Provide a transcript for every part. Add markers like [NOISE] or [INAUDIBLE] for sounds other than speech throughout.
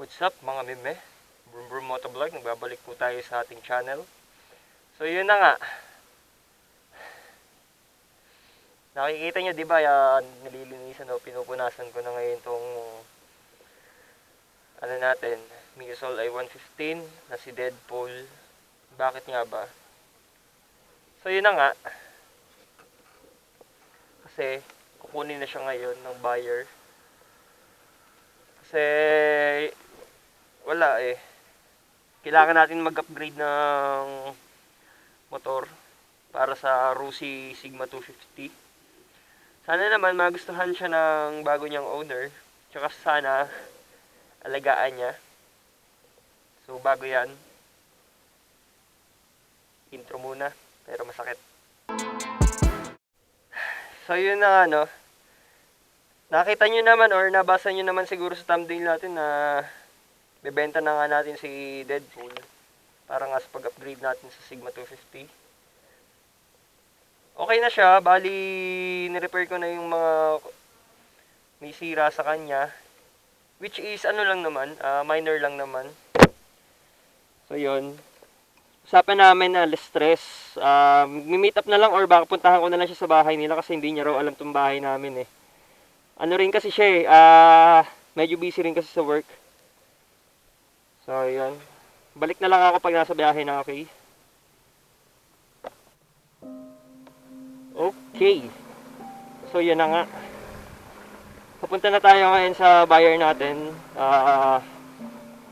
What's up mga mime? Brum Brum Motovlog, nagbabalik po tayo sa ating channel. So yun na nga. Nakikita nyo di ba, yan, nililinisan o pinupunasan ko na ngayon tong ano natin, Microsol i115 na si Deadpool. Bakit nga ba? So yun na nga. Kasi kukunin na siya ngayon ng buyer. Kasi wala eh. Kailangan natin mag-upgrade ng motor para sa Rusi Sigma 250. Sana naman magustuhan siya ng bago niyang owner. Tsaka sana alagaan niya. So bago yan, intro muna. Pero masakit. So yun na ano. Nakita nyo naman or nabasa nyo naman siguro sa thumbnail natin na bebenta na nga natin si Deadpool para nga sa pag-upgrade natin sa Sigma 250. Okay na siya, bali ni-repair ko na yung mga may sa kanya. Which is ano lang naman, ah, minor lang naman. So yun. Usapan namin na less stress. Uh, meet up na lang or baka puntahan ko na lang siya sa bahay nila kasi hindi niya raw alam tong bahay namin eh. Ano rin kasi siya eh, ah, medyo busy rin kasi sa work. So, yun. Balik na lang ako pag nasa biyahe na, okay? Okay. So, yun na nga. Papunta na tayo ngayon sa buyer natin. Ah,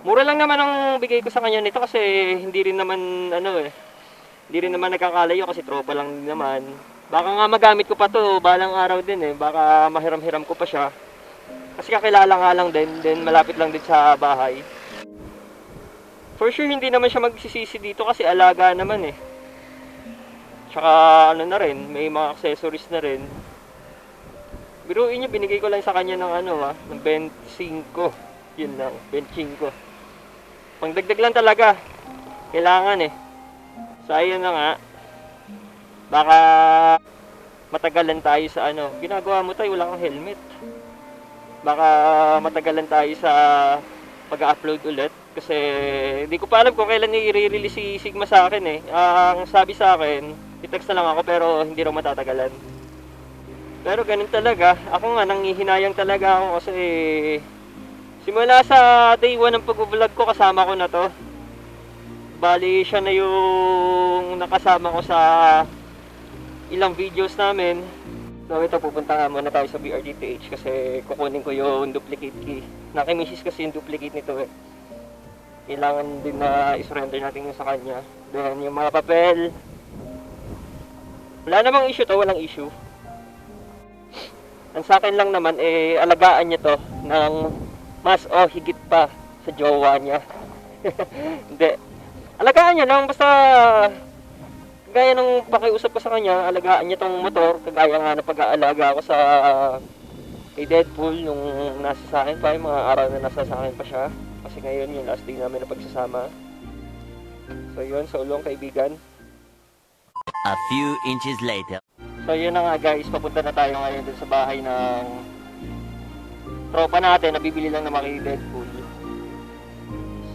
mura lang naman ang bigay ko sa kanya nito kasi hindi rin naman, ano eh, hindi rin naman nagkakalayo kasi tropa lang naman. Baka nga magamit ko pa to balang araw din eh. Baka mahiram-hiram ko pa siya. Kasi kakilala nga lang din, then malapit lang din sa bahay. For sure hindi naman siya magsisisi dito kasi alaga naman eh. Tsaka ano na rin, may mga accessories na rin. Biruin niyo, binigay ko lang sa kanya ng ano ah, ng 25. Yun lang, 25. Pangdagdag lang talaga. Kailangan eh. So ayun na nga. Baka matagalan tayo sa ano. Ginagawa mo tayo, wala kang helmet. Baka matagalan tayo sa pag-upload ulit. Kasi hindi ko pa alam kung kailan i-release si Sigma sa akin eh. ang sabi sa akin, i-text na lang ako pero hindi raw matatagalan. Pero ganun talaga. Ako nga, nangihinayang talaga ako kasi simula sa day 1 ng pag-vlog ko, kasama ko na to. Bali, siya na yung nakasama ko sa ilang videos namin. So ito, pupunta nga muna tayo sa BRDTH kasi kukunin ko yung duplicate key. Nakimisis kasi yung duplicate nito eh. Kailangan din na isurrender natin yung sa kanya. Then yung mga papel. Wala namang issue to, walang issue. Ang sa akin lang naman, eh, alagaan niya to ng mas o higit pa sa jowa niya. [LAUGHS] Hindi. Alagaan niya lang, basta gaya ng pakiusap ko sa kanya, alagaan niya tong motor, kagaya nga ng pag-aalaga ko sa kay Deadpool nung nasa sa akin pa, yung mga araw na nasa sa akin pa siya. Kasi ngayon yung last day namin na pagsasama. So yun, sa ulong kaibigan. A few inches later. So yun na nga guys, papunta na tayo ngayon dun sa bahay ng tropa natin na bibili lang naman kay Deadpool.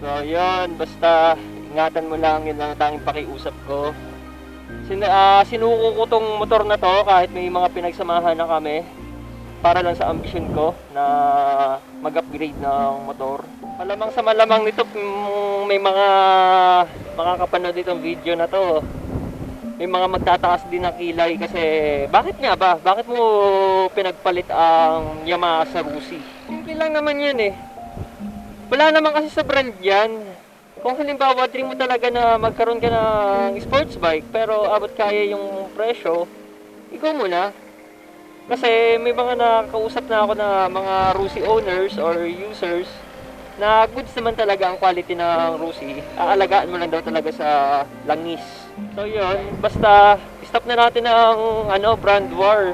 So yun, basta ingatan mo lang, yun lang ang tanging pakiusap ko. Sin ah, sinuko ko tong motor na to kahit may mga pinagsamahan na kami para lang sa ambisyon ko na mag-upgrade ng motor. Malamang sa malamang nito mm, may mga makakapanood itong video na to may mga magtataas din ng kilay kasi bakit nga ba? Bakit mo pinagpalit ang Yamaha sa Rusi? Simple lang naman yan eh. Wala naman kasi sa brand yan. Kung halimbawa dream mo talaga na magkaroon ka ng sports bike pero abot kaya yung presyo, ikaw muna. Kasi may mga nakakausap na ako na mga Rusi owners or users na goods naman talaga ang quality ng Rusi. Aalagaan mo lang daw talaga sa langis. So yun, basta stop na natin ang ano, brand war.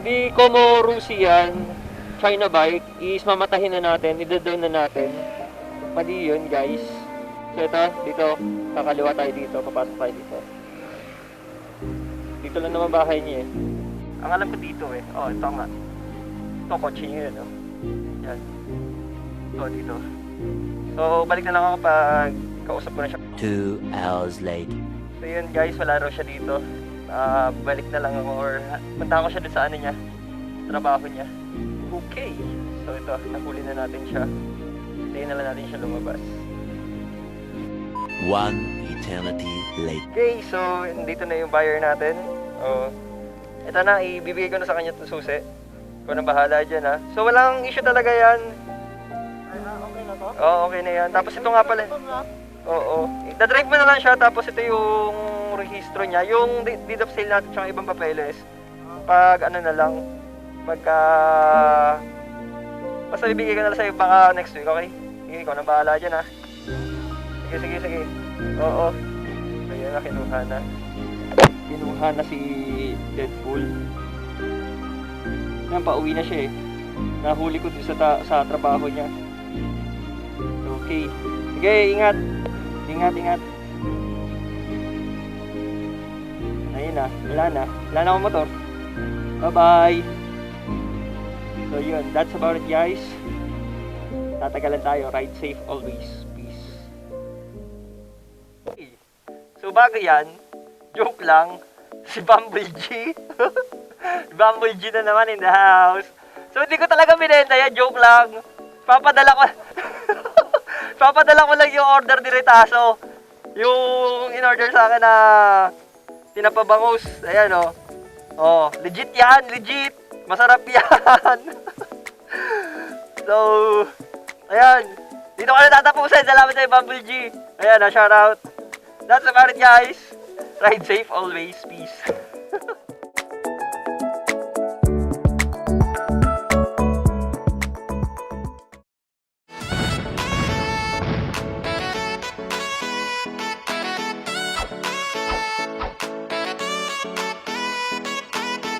Hindi como Rusi yan, China bike, is mamatahin na natin, idadown na natin. Mali yun guys. So ito, dito, kakaliwa tayo dito, papasok tayo dito. Dito lang naman bahay niya eh. Ang alam ko dito eh, oh ito nga. Ito kotse niya yun oh. Yan. So, dito. So, balik na lang ako pag kausap ko na siya. Two hours later. So, yun guys, wala raw siya dito. Ah, balik na lang ako or punta ko siya doon sa ano niya, trabaho niya. Okay. So, ito, nahuli na natin siya. Hintayin na lang natin siya lumabas. One eternity later. Okay, so dito na yung buyer natin. Oh. Ito na, ibibigay ko na sa kanya itong susi. Ikaw na bahala dyan ha. So walang issue talaga yan. Oo, okay na yan. Tapos ito nga pala. Oo. Dadrive mo na lang siya, tapos ito yung rehistro niya. Yung de- deed of sale natin, tsaka ibang papeles. Pag ano na lang, pagka... Basta bibigay ko na lang sa'yo baka next week, okay? Sige, ikaw na bahala dyan ha. Sige, sige, sige. Oo. Ayan na, kinuha na. Kinuha na si Deadpool. Yan, pauwi na siya eh. Nahuli ko dun sa, sa trabaho niya. Okay. Sige, ingat. Ingat, ingat. Ayun na, wala na. Wala na akong motor. Bye-bye. So yun, that's about it guys. Tatagalan tayo. Ride safe always. Peace. Okay. So bago yan, joke lang, [LAUGHS] si Bumble G. [LAUGHS] Bumble G na naman in the house. So hindi ko talaga binenta yan, joke lang. Papadala ko, [LAUGHS] papadala ko lang yung order ni Retaso. Yung in-order sa akin na tinapabangus. Ayan. Oh. oh, legit yan, legit. Masarap [LAUGHS] yan. so, ayan. Dito ko na tatapusin. Salamat sa Bumble G. Ayan, na shout out. That's about it, guys. Ride safe always. Peace.